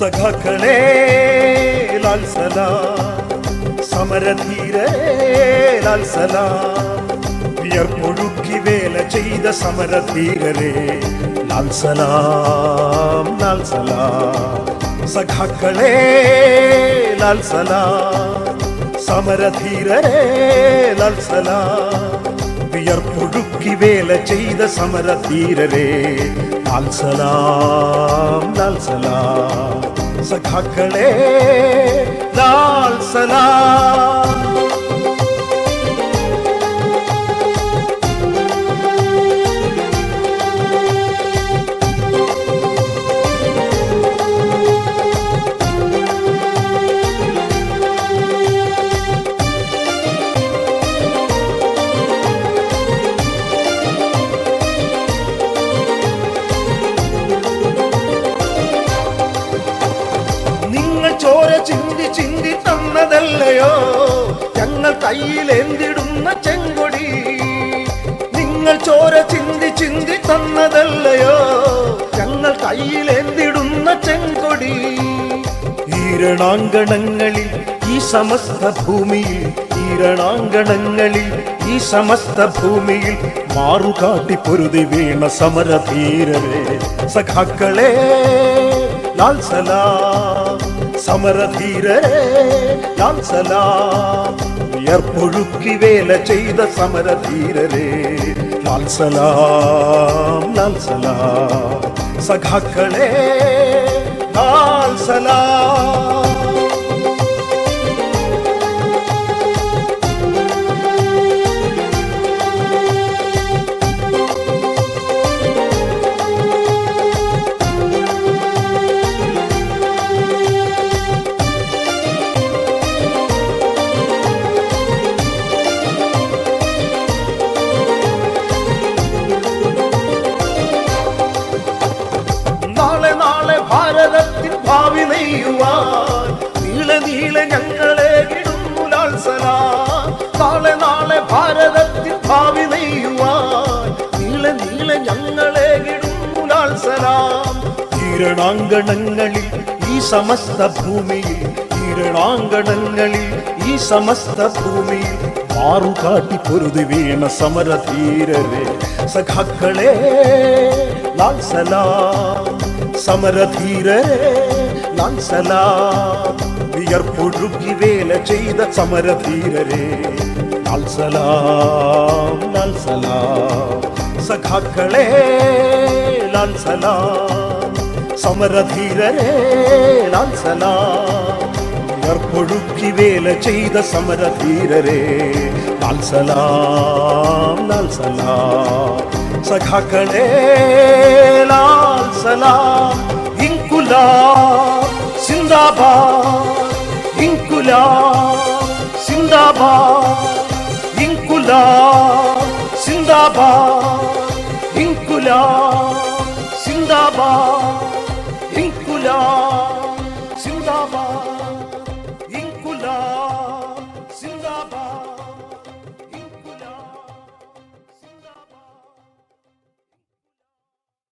സഖാക്കളെ ലാൽസല സമരധീരേ ലാൽസല വിയർപ്പൊഴുക്കി വേല ചെയ്ത സമരധീരരെ ലാൽസലാം ലാൽസലാം സഖാക്കളെ ലാൽസലാം സമരധീരരെ ലാൽസലാം വിയർപ്പൊഴുക്കി വേല ചെയ്ത സമരധീരരെ ലാൽസലാം സഖാക്കളെ सखाकडे लाल सलाम ചിന്തി ചിന്തി തന്നതല്ലയോ? ഞങ്ങൾ കയ്യിലെന്തിടുന്ന ചെങ്കൊടി? നിങ്ങൾ ചോര ചിന്തി ചിന്തി തന്നതല്ലയോ? ഞങ്ങൾ കയ്യിലെന്തിടുന്ന ചെങ്കൊടി? ഈരണാങ്കണങ്ങളിൽ ഈ സമസ്ത ഭൂമിയിൽ ഈരണാങ്കണങ്ങളിൽ ഈ സമസ്ത ഭൂമിയിൽ മാറുകാട്ടി പൊരുതി വീണ സമരധീരരെ. സഖാക്കളെ ലാൽ സലാം. சமர தீரரே யாம் சலாம் உயர்பொழுக்கி வேலை செய்த சமர தீரரே லால் சலாம் லால் சலாம் சகாக்களே லால் சலாம் നെയ്യുവാൻ നീളെ ഞങ്ങളെ നാളെ നാളെ ഭാരതത്തിൽ ഭാവി നെയ്യുവാൻ. നീളെ നീളെ ഞങ്ങളെ ഈരണാങ്കണങ്ങളിൽ ഈ സമസ്ത ഭൂമിയിൽ കിരണാങ്കണങ്ങളിൽ ഈ സമസ്ത ഭൂമിയിൽ മാറുകാട്ടി പൊരുതി വീണ സമരധീരരെ. സഖാക്കളെ ലാൽ സലാം. സമരധീരരെ தான் சலாம் வியற்பொழுகி வேலை செய்த சமர வீரரே நாள் சலாம் நாள் சலாம் சகாக்களே லால் சலாம் சமர வீரரே லால் சலாம் வியற்பொழுகி வேலை செய்த சமர வீரரே நாள் சலாம் நாள் சலாம் சகாக்களே லால் சலாம் இங்குலா జిందాబాద్ ఇంకులా జిందాబాద్ ఇంకులా జిందాబాద్ ఇంకులా జిందాబాద్ ఇంకులా.